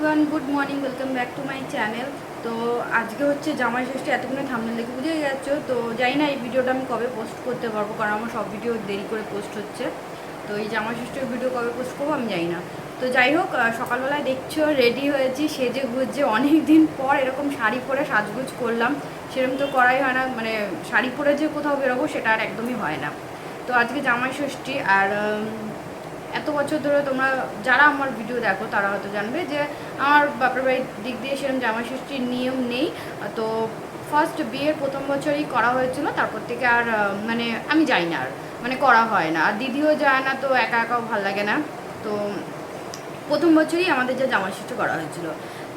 Everyone good morning welcome back to my channel তো আজকে হচ্ছে জামাই ষষ্ঠী এতক্ষণে থামনে দেখে বুঝে যাচ্ছ তো জানি না এই ভিডিওটা আমি কবে পোস্ট করতে পারব, কারণ আমার সব ভিডিও দেরি করে পোস্ট হচ্ছে। তো এই জামাই ষষ্ঠীর ভিডিও কবে পোস্ট করব আমি জানি না। তো যাই হোক সকালবেলায় দেখছ রেডি হয়েছি, সেজে গুজে অনেক দিন পর এরকম শাড়ি পরে সাজগুজ করলাম। সেরকম তো করাই হয় না মানে শাড়ি পরে যে কোথাও বেরোবো সেটা আর একদমই হয় না। তো আজকে জামাই ষষ্ঠী, আর এত বছর ধরে তোমরা যারা আমার ভিডিও দেখো, তারা হয়তো জানবে যে আমার বাপের বাড়ির দিক দিয়ে সেরকম জামা ষষ্ঠীর নিয়ম নেই। তো ফার্স্ট বিয়ের প্রথম বছরই করা হয়েছিল, তারপর থেকে আর মানে আমি যাই না আর মানে করা হয় না। আর দিদিও যায় না, তো একা একাও ভালো লাগে না। তো প্রথম বছরই আমাদের যে জামা ষষ্ঠী করা হয়েছিল।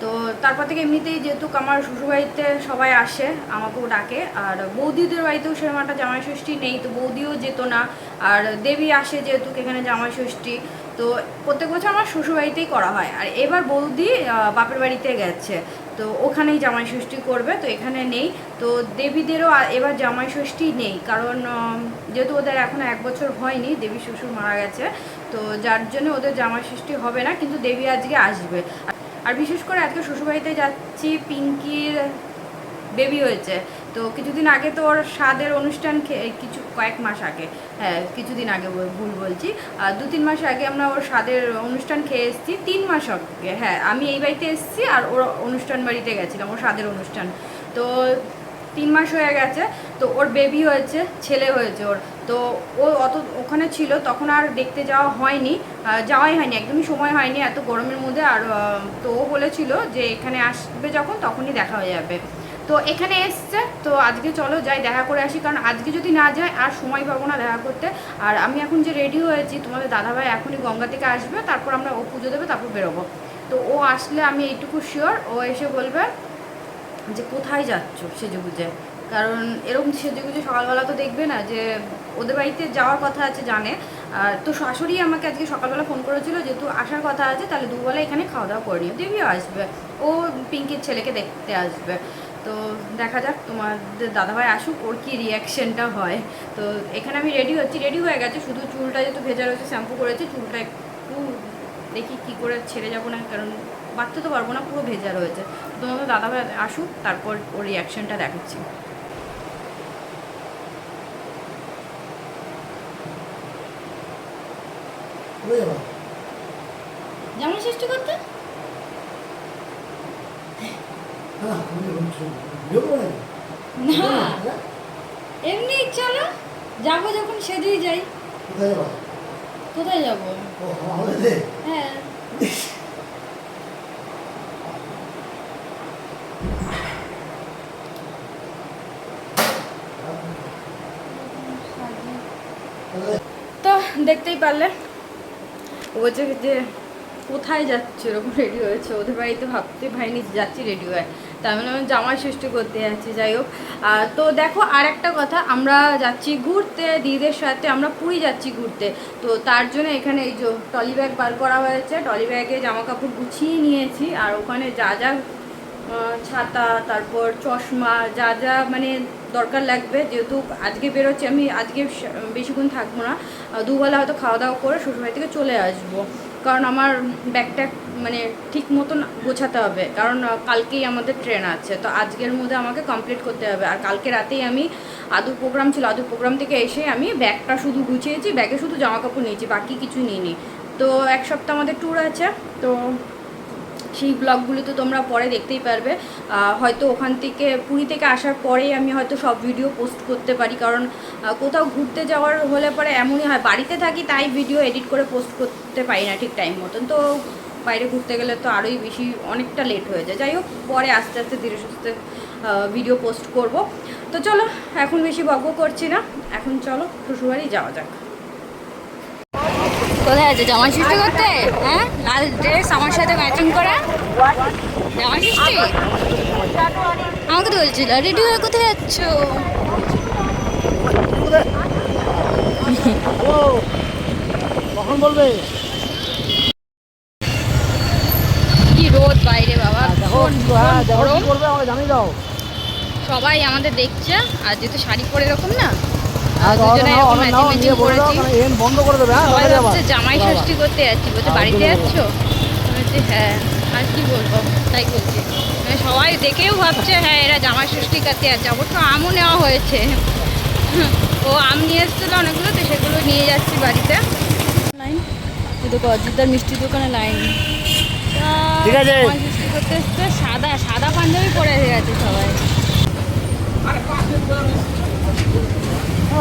তো তারপর থেকে এমনিতেই যেহেতু আমার শ্বশুরবাড়িতে সবাই আসে, আমাকেও ডাকে। আর বৌদিদের বাড়িতেও সেরকম একটা জামাই ষষ্ঠী নেই, তো বৌদিও যেত না। আর দেবী আসে যেহেতু এখানে জামাই ষষ্ঠী তো প্রত্যেক বছর আমার শ্বশুরবাড়িতেই করা হয়। আর এবার বৌদি বাপের বাড়িতে গেছে। তো ওখানেই জামাই ষষ্ঠী করবে, তো এখানে নেই। তো দেবীদেরও এবার জামাই ষষ্ঠী নেই। কারণ যেহেতু ওদের এখনও এক বছর হয়নি দেবী শ্বশুর মারা গেছে। তো যার জন্য ওদের জামাই ষষ্ঠী হবে না, কিন্তু দেবী আজকে আসবে। আর বিশেষ করে আজকে শ্বশুরবাড়িতে যাচ্ছি, পিঙ্কির বেবি হয়েছে। তো কিছুদিন আগে তো ওর স্বাদের অনুষ্ঠান কিছু, কয়েক মাস আগে হ্যাঁ কিছুদিন আগে ভুল বলছি। আর দু তিন মাস আগে আমরা ওর স্বাদের অনুষ্ঠান খেয়ে এসেছি, তিন মাস আগে হ্যাঁ আমি এই বাড়িতে এসেছি আর ওর অনুষ্ঠান বাড়িতে গেছিলাম, ওর স্বাদের অনুষ্ঠান। তো তিন মাস হয়ে গেছে, তো ওর বেবি হয়েছে, ছেলে হয়েছে ওর। তো ও অত ওখানে ছিল, তখন আর দেখতে যাওয়া হয়নি। যাওয়াই হয়নি, একদমই সময় হয়নি এত গরমের মধ্যে। আর তো ও বলেছিল যে এখানে আসবে যখন, তখনই দেখা হয়ে যাবে। তো এখানে এসছে, তো আজকে চলো যাই, দেখা করে আসি। কারণ আজকে যদি না যায়, আর সময় পাবো না দেখা করতে। আর আমি এখন যে রেডি হয়েছি, তোমাদের দাদাভাই এখনই গঙ্গা থেকে আসবে, তারপর আমরা ও পুজো দেবে, তারপর বেরোবো। তো ও আসলে আমি এইটুকু শিওর ও এসে বলবে যে কোথায় যাচ্ছ সেজে গুজে? কারণ এরকম সেজে গুজে সকালবেলা তো দেখবে না যে ওদের বাড়িতে যাওয়ার কথা আছে জানে। আর তো শাশুড়ি আমাকে আজকে সকালবেলা ফোন করেছিল যেহেতু আসার কথা আছে, তাহলে দুবেলা এখানে খাওয়া দাওয়া করে নিও। দেবীও আসবে। ও পিঙ্কির ছেলেকে দেখতে আসবে। তো দেখা যাক, তোমাদের দাদাভাই আসুক, ওর কী রিয়াকশনটা হয়। তো এখানে আমি রেডি হচ্ছি। রেডি হয়ে গেছে, শুধু চুলটা যেহেতু ভেজা রয়েছে শ্যাম্পু করেছে, চুলটা একটু দেখি কি করে ছেড়ে যাব না, কারণ বাঁধতে তো পারব না, পুরো ভেজা রয়েছে। তোমাদের দাদাভাই আসুক, তারপর ওর রিয়াকশনটা দেখাচ্ছি কোথায় যাবা? যেমন সৃষ্টি করতে? না? এমনি চলো যাব যখন সেদিনই যাই। কোথায় যাব। হ্যাঁ। তো দেখতেই পারলে। ও যে যে কোথায় যাচ্ছে ওরকম রেডি হয়েছে। ওদের বাড়িতে ভাবতে ভাইনি যাচ্ছি রেডি হয়ে। তার মানে আমি জামাই সৃষ্টি করতে যাচ্ছি, যাই হোক। তো দেখো আর একটা কথা, আমরা যাচ্ছি ঘুরতে, দিদিদের সাথে আমরা পুরী যাচ্ছি ঘুরতে। তো তার জন্য এখানে এই যে টলি ব্যাগ বার করা হয়েছে। টলি ব্যাগে জামা কাপড় গুছিয়ে নিয়েছি, আর ওখানে যা যা ছাতা, তারপর চশমা, যা যা মানে দরকার লাগবে, যেহেতু আজকে বেরোচ্ছি আমি, আজকে বেশিক্ষণ থাকব না। দুবেলা হয়তো খাওয়া দাওয়া করে শ্বশুরবাড়ি থেকে চলে আসব। কারণ আমার ব্যাগটা মানে ঠিক মতন গোছাতে হবে। কারণ কালকেই আমাদের ট্রেন আছে। তো আজকের মধ্যে আমাকে কমপ্লিট করতে হবে। আর কালকে রাতেই আমি আদু প্রোগ্রাম ছিল আদুর প্রোগ্রাম থেকে এসে আমি ব্যাগটা শুধু গুছিয়েছি, ব্যাগে শুধু জামা কাপড় নিয়েছি, বাকি কিছু নিইনি। তো এক সপ্তাহ আমাদের ট্যুর আছে। তো সেই ব্লগগুলো তো তোমরা পরে দেখতেই পারবে। হয়তো ওখান থেকে, পুরী থেকে আসার পরেই আমি হয়তো সব ভিডিও পোস্ট করতে পারি। কারণ কোথাও ঘুরতে যাওয়ার হলে পরে এমনই হয়, বাড়িতে থাকি তাই ভিডিও এডিট করে পোস্ট করতে পারি না ঠিক টাইম মতন। তো বাইরে ঘুরতে গেলে তো আরোই বেশি অনেকটা লেট হয়ে যায়। যাই হোক, পরে আস্তে আস্তে ধীরে সুস্থে ভিডিও পোস্ট করব। তো চলো, এখন বেশি বকব করছি না। এখন চলো, শ্বশুরবাড়ি যাওয়া যাক। কোথায় আছে? জামা ষষ্ঠী করতে? হ্যাঁ? লাল ড্রেস আমার সাথে ম্যাচিং করা? জামা ষষ্ঠী আমাকে তো বলছিল রেডি হয়ে কোথায় যাচ্ছ? কখন বলবে কি রোদ বাইরে বাবা হ্যাঁ, দাও। সবাই আমাদের দেখছে আর যেহেতু শাড়ি পরে এরকম না বন্ধ করে দেবে হ্যাঁ জামাই। ষষ্ঠী করতে যাচ্ছি বলছে বাড়িতে যাচ্ছ বলছি হ্যাঁ। আর কি বলব তাই বলছি। মানে সবাই দেখেও ভাবছে হ্যাঁ এরা জামাই ষষ্ঠী কাছে আছে অবশ্য আমও নেওয়া হয়েছে। ও আম নিয়ে এসেছিল অনেকগুলো তো সেগুলো নিয়ে যাচ্ছি বাড়িতে। লাইন দেখো অজিতদার মিষ্টির দোকানে লাইন ঠিক আছে। করতে এসছে সাদা সাদা পাঞ্জাবি পরে গেছে সবাই।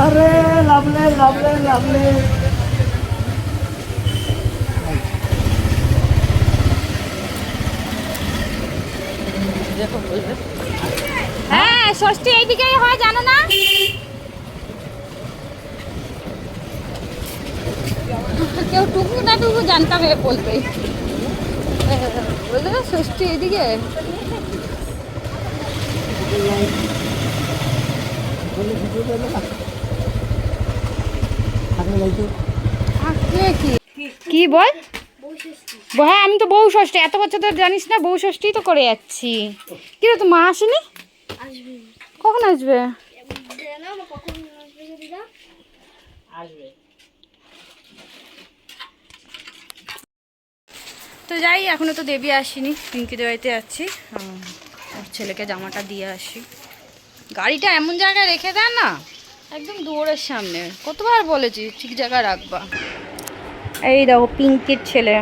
আরে লাভলে লাভলে লাভলে। হ্যাঁ ষষ্ঠী এইদিকেই হয় জানো না? কেউ টুকু না টুকু জানতাম এ বলবে। বলতে ষষ্ঠী এইদিকে। কি? বল? হ্যাঁ আমি তো বউ ষষ্ঠী এত বছর ধরে জানিস না বউ ষষ্ঠী তো করে যাচ্ছি। কি রে তো মা আসেনি? কখন আসবে? আসবে তো যাই এখনও তো দেবী আসেনি পিঙ্কিদের বাড়িতে যাচ্ছি। ওর ছেলেকে জামাটা দিয়ে আসি। গাড়িটা এমন জায়গায় রেখে দেন না? একদম দুয়ারের সামনে। কতবার বলেছি, ঠিক জায়গায় রাখবা। এই দেখো, পিঙ্কির ছেলে।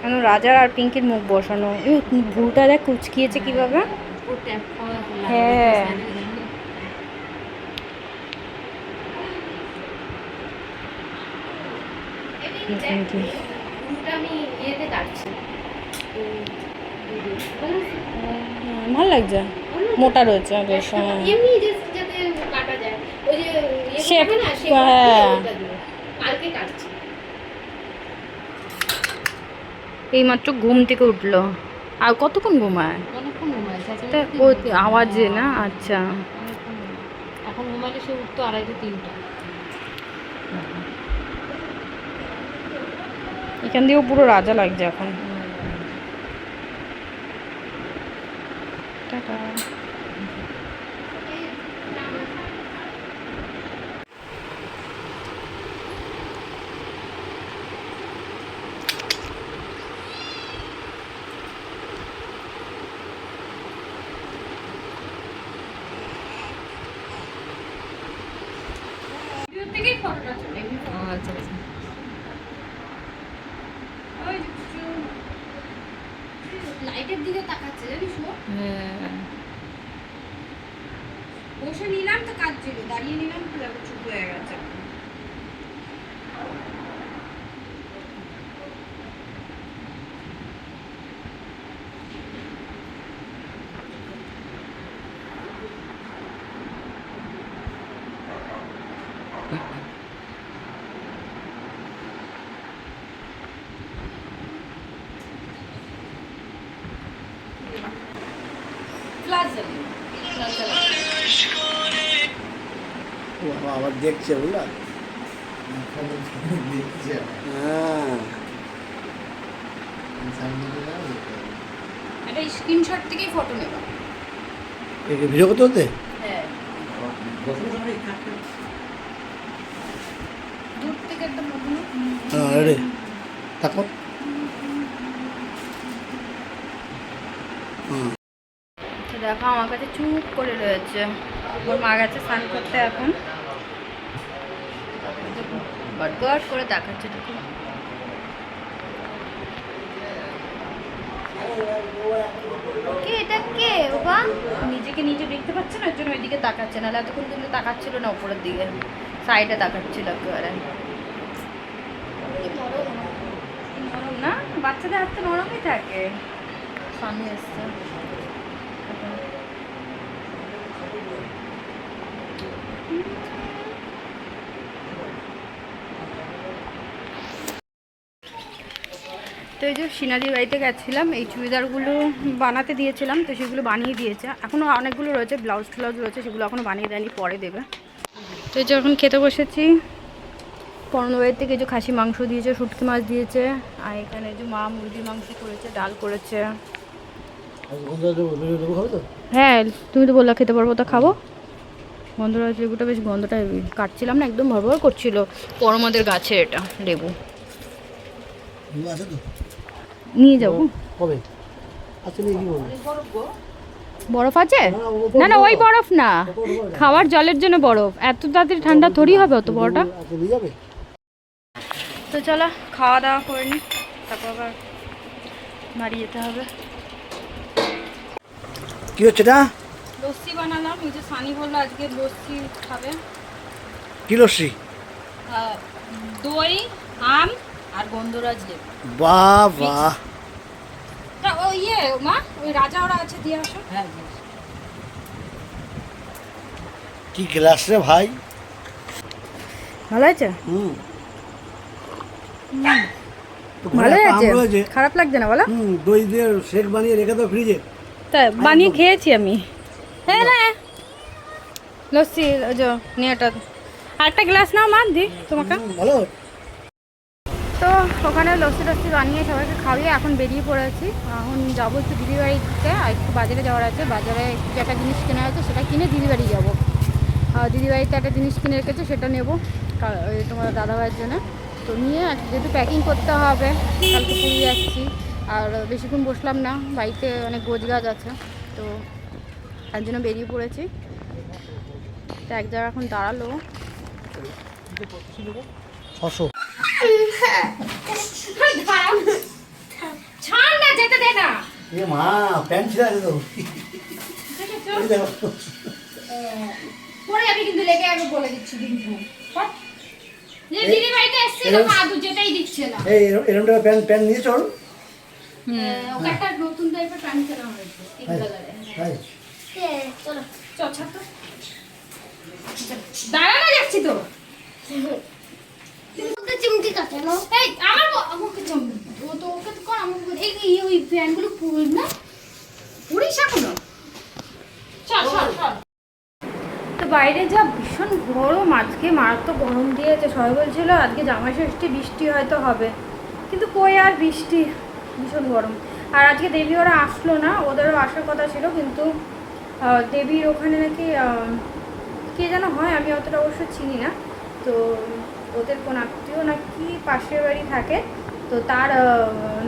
কেন রাজার আর পিঙ্কির মুখ বসানো? ভুলটা দেখ, কুচকিয়েছে কীভাবে? হ্যাঁ। ভালো লাগছে। মোটা রয়েছে যে ইয়ে হ্যাঁ। এইমাত্র ঘুম থেকে উঠল। আর কতক্ষণ ঘুমায়? ও আওয়াজে না? আচ্ছা। এখন ঘুমালে সে উঠতো আড়াইটে তিনটা। এখান দিয়েও পুরো রাজা লাগছে এখন। টাটা আচ্ছা আচ্ছা লাইটের দিকে তাকাচ্ছে জানিস ও? হ্যাঁ বসে নিলাম তো কাজ ছিল দাঁড়িয়ে নিলাম তো দেখো চুপ হয়ে গেছে ও বাবা, আবার দেখছে বুঝলা? হ্যাঁ একটা স্ক্রিনশট থেকেই ফটো নেব। ভিডিও করতে হতে হ্যাঁ। দূর থেকে একটা হ্যাঁ রে দেখো আমার কাছে চুপ করে রয়েছে। ওর মা গেছে স্নান করতে এখন। গট করে দেখাচ্ছে দেখো কে এটা কে? বাবা নিজেকে নিজে দেখতে পাচ্ছে না ওর জন্য ওইদিকে তাকাচ্ছে নাহলে এতক্ষণ কিন্তু তাকাচ্ছিল না উপরের দিকে। সাইডে তাকাচ্ছিল একেবারে। নরম না, বাচ্চাদের হাত তো নরমই থাকে। স্বামী এসছে। তো এই যে সিনাদির বাড়িতে গেছিলাম, এই চুড়িদারগুলো বানাতে দিয়েছিলাম, তো সেগুলো বানিয়ে দিয়েছে। এখনও অনেকগুলো রয়েছে, ব্লাউজ ট্লাউজ রয়েছে, সেগুলো এখনও বানিয়ে দেয়নি, পরে দেবে। তো এই যে এখন খেতে বসেছি। পর্ণবাড়ির থেকে যে খাসি মাংস দিয়েছে, শুটকি মাছ দিয়েছে, আর এখানে যে মা মুরগির মাংস করেছে, ডাল করেছে। হ্যাঁ তুমি তো বললা খেতে পারব, তো খাব। গন্ধরাজ লেবুটা বেশ গন্ধটা কাটছিলাম না, একদম ভরভর করছিল। পরমাদের গাছে এটা লেবু আছে তো? নিয়ে যাব। কবে? বরফ আছে? না, না না ওই বরফ না। খাওয়ার জলের জন্য বরফ। এত তাড়াতাড়ি ঠান্ডা থরি হবে অত বড়টা? তো চলো খাওয়া দাওয়া করে নি। তারপর আবার বাড়ি যেতে হবে। কি হচ্ছে এটা লস্যি বানালাম। এই যে সানি বলল আজকে লস্যি খাবে। কি লস্যি? দই আম আর গন্ধরাজ লেবু বাহ বাহ তা ও ইয়ে মা ওই রাজা ওরা আছে দিয়ে আসো। হ্যাঁ কি গ্লাস রে ভাই? ভালো আছে? হুম। ভালো আছে। খারাপ লাগছে না বলো? হুম দই দিয়ে শেক বানিয়ে রেখে দাও ফ্রিজে। তাই বানিয়ে খেয়েছি আমি। হ্যাঁ না লস্যি ওই যে নিয়েটা। আরেকটা গ্লাস নাও মা দি তোমাকে। ভালো। তো ওখানে লস্যি টস্যি বানিয়ে সবাইকে খাইয়ে এখন বেরিয়ে পড়েছি এখন যাব একটু দিদি বাড়িতে আর একটু বাজারে যাওয়ার আছে। বাজারে একটু একটা জিনিস কেনা আছে সেটা কিনে দিদি বাড়ি যাব। দিদি বাড়িতে একটা জিনিস কিনে রেখেছে সেটা নেব তোমার দাদাভাইয়ের জন্য। তো নিয়ে যেহেতু প্যাকিং করতে হবে, কালকে পুরী যাচ্ছি। আর বেশিক্ষণ বসলাম না, বাড়িতে অনেক গোছ গাছ আছে। তো তার জন্য বেরিয়ে পড়েছি। তো এক জায়গায় এখন দাঁড়াল। ছশো। ছাড় না যেতে দে না এ মা প্যান্ট ছিঁড়ে আছে তো। এই দেখো। পরে আমি কিন্তু লেগে আমি বলে দিচ্ছি কিন্তু। যে দিদি বাড়িতে এসছে তো দিচ্ছে না এই এরম- এরম টাকা প্যান্ট প্যান্ট নিয়ে চল আহ, ওকে একটা নতুন টাইপের প্যান্ট কেনা হয়েছে পিঙ্ক তাই? কালারের তাই চলো চ ছাড় তো দাঁড়া না যাচ্ছি তো ওকে চিমটি কাটে না এই আমার ব- আমাকে চম ও তো ওকে তো কর আমাকে বল- এই ওই প্যান্টগুলো পুরো না পুরিস এখনও তো বাইরে যা ভীষণ গরম আজকে মারাত্মক গরম দিয়েছে। সবাই বলছিল আজকে জামাই ষষ্ঠী বৃষ্টি হয়তো হবে। কিন্তু কই আর বৃষ্টি? ভীষণ গরম। আর আজকে দেবী ওরা আসলো না ওদেরও আসার কথা ছিল কিন্তু দেবীর ওখানে নাকি কে যেন হয় আমি অতটা অবশ্য চিনি না। তো ওদের কোন আত্মীয় নাকি পাশের বাড়ি থাকে তো তার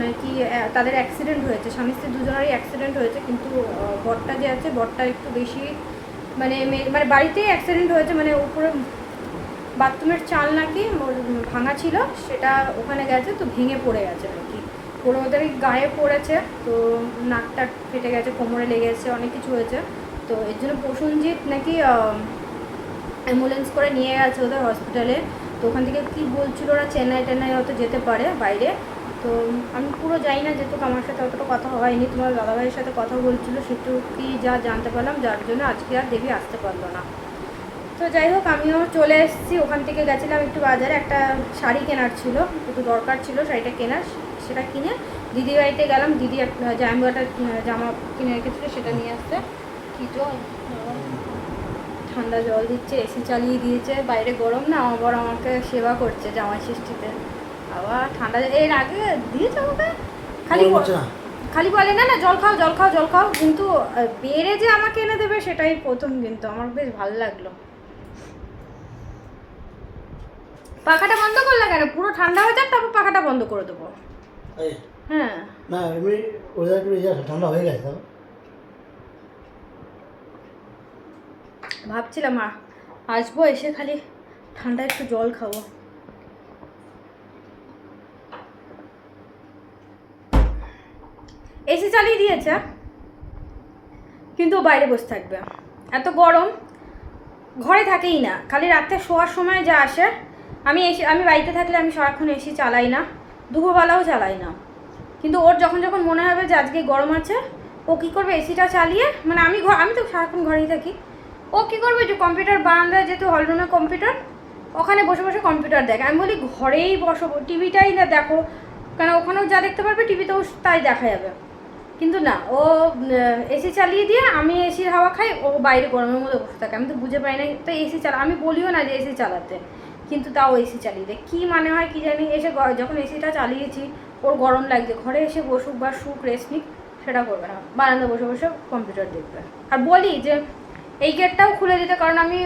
নাকি তাদের অ্যাক্সিডেন্ট হয়েছে। স্বামী স্ত্রী দুজনেরই অ্যাক্সিডেন্ট হয়েছে, কিন্তু বরটা যে আছে, বরটা একটু বেশি মানে মানে বাড়িতেই অ্যাক্সিডেন্ট হয়েছে মানে উপরে বাথরুমের চাল নাকি ভাঙা ছিল, সেটা ওখানে গেছে, তো ভেঙে পড়ে গেছে নাকি পুরো ওদের গায়ে পড়েছে, তো নাক টাক ফেটে গেছে, কোমরে লেগেছে অনেক কিছু হয়েছে। তো এর জন্য প্রসেনজিৎ নাকি অ্যাম্বুলেন্স করে নিয়ে গেছে ওদের হসপিটালে তো ওখান থেকে কী বলছিল ওরা, চেন্নাই টেন্নাই হয়তো যেতে পারে বাইরে। তো আমি পুরো যাই না, যেহেতু আমার সাথে অতটা কথা হয়নি, তোমার দাদাভাইয়ের সাথে কথা বলছিল সেটু কি যা জানতে পারলাম, যার জন্য আজকে আর দেবী আসতে পারল না। তো যাই হোক, আমিও চলে এসেছি, ওখান থেকে গেছিলাম একটু বাজারে, একটা শাড়ি কেনার ছিল, একটু দরকার ছিল শাড়িটা কেনার, সেটা কিনে দিদি বাড়িতে গেলাম, দিদি একটা জামা কিনে রেখেছিল, সেটা নিয়ে আসতে। কি। ঠান্ডা জল দিচ্ছে এসি চালিয়ে দিয়েছে। বাইরে গরম না আবার আমাকে সেবা করছে জামাই ষষ্ঠীতে। আবার ঠান্ডা এর আগে দিয়েছে আমাকে? খালি? খালি বলে না না জল খাও জল খাও জল খাও। কিন্তু বেড়ে যে আমাকে এনে দেবে সেটাই প্রথম কিন্তু। আমার বেশ ভালো লাগল। পাখাটা বন্ধ করলে কেন? পুরো ঠান্ডা হয়ে যাক তারপর পাখাটা বন্ধ করে দেবো। হ্যাঁ। না এমনি ঠান্ডা হয়ে গেছে। ভাবছিলাম আসব, এসে খালি ঠান্ডা একটু জল খাব। এসি চালিয়ে দিয়েছে কিন্তু বাইরে বসে থাকবে। এত গরম, ঘরে থাকেই না। খালি রাত্রে শোয়ার সময় যা আসে, আমি এসি, আমি বাড়িতে থাকলে আমি সারাক্ষণ এসি চালাই না, দুপুরবেলাও চালাই না। কিন্তু ওর যখন যখন মনে হবে যে আজকে গরম আছে, ও কী করবে? এসিটা চালিয়ে মানে আমি আমি তো সারাক্ষণ ঘরেই থাকি ও কী করবে যে কম্পিউটার বারান্দায় যেহেতু হলরুমে কম্পিউটার ওখানে বসে বসে কম্পিউটার দেখে। আমি বলি, ঘরেই বসো টিভিটাই না দেখো। কারণ ওখানেও যা দেখতে পারবে টিভিতেও তাই দেখা যাবে। কিন্তু না, ও এসি চালিয়ে দিয়ে আমি এসির হাওয়া খাই, ও বাইরে গরমের মধ্যে বসে থাকে। আমি তো বুঝে পাই না তো এসি চালা, আমি বলিও না যে এসি চালাতে, কিন্তু তাও এসি চালিয়ে দেয়। কী মানে হয় কি জানি, এসে যখন এসিটা চালিয়েছি, ওর গরম লাগছে। ঘরে এসে বসুক বা সুখ রেস্ট নিক, সেটা করবে না। বারান্দা বসে বসে কম্পিউটার দেখবে। আর বলি যে এই গেটটাও খুলে দিতে, কারণ আমি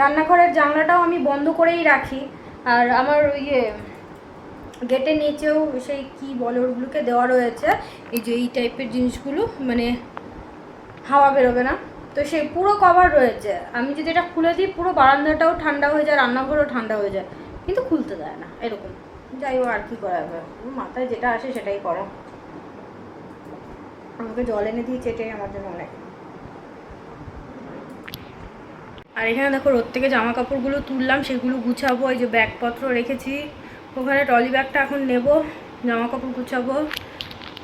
রান্নাঘরের জানলাটাও আমি বন্ধ করেই রাখি। আর আমার ইয়ে গেটের নিচেও সেই কি বলে ওগুলোকে দেওয়া রয়েছে, এই যে এই টাইপের জিনিসগুলো মানে হাওয়া বেরোবে না। তো সেই পুরো কভার রয়েছে। আমি যদি এটা খুলে দিই, পুরো বারান্দাটাও ঠান্ডা হয়ে যায়, রান্নাঘরও ঠান্ডা হয়ে যায়। কিন্তু খুলতে দেয় না, এরকম। যাই হোক, আর কি করা যাবে? মাথায় যেটা আসে সেটাই করো। আমাকে জল এনে দিয়েছে এটাই আমার জন্য অনেক। আর এখানে দেখো রোদ থেকে জামা কাপড়গুলো তুললাম, সেগুলো গুছাবো, এই যে ব্যাগপত্র রেখেছি। ওখানে ট্রলি ব্যাগটা এখন নেব, জামা কাপড় গুছাবো।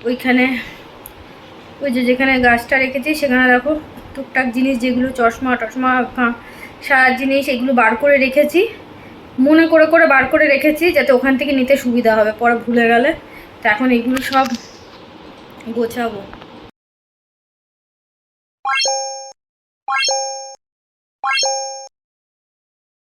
ওইখানে, ওই যে যেখানে গাছটা রেখেছি, সেখানে দেখো টুকটাক জিনিস, যেগুলো চশমা, টশমা সারার জিনিস, এগুলো বার করে রেখেছি। মনে করে করে বার করে রেখেছি, যাতে ওখান থেকে নিতে সুবিধা হবে, পরে ভুলে গেলে। তো এখন এগুলো সব গোছাবো।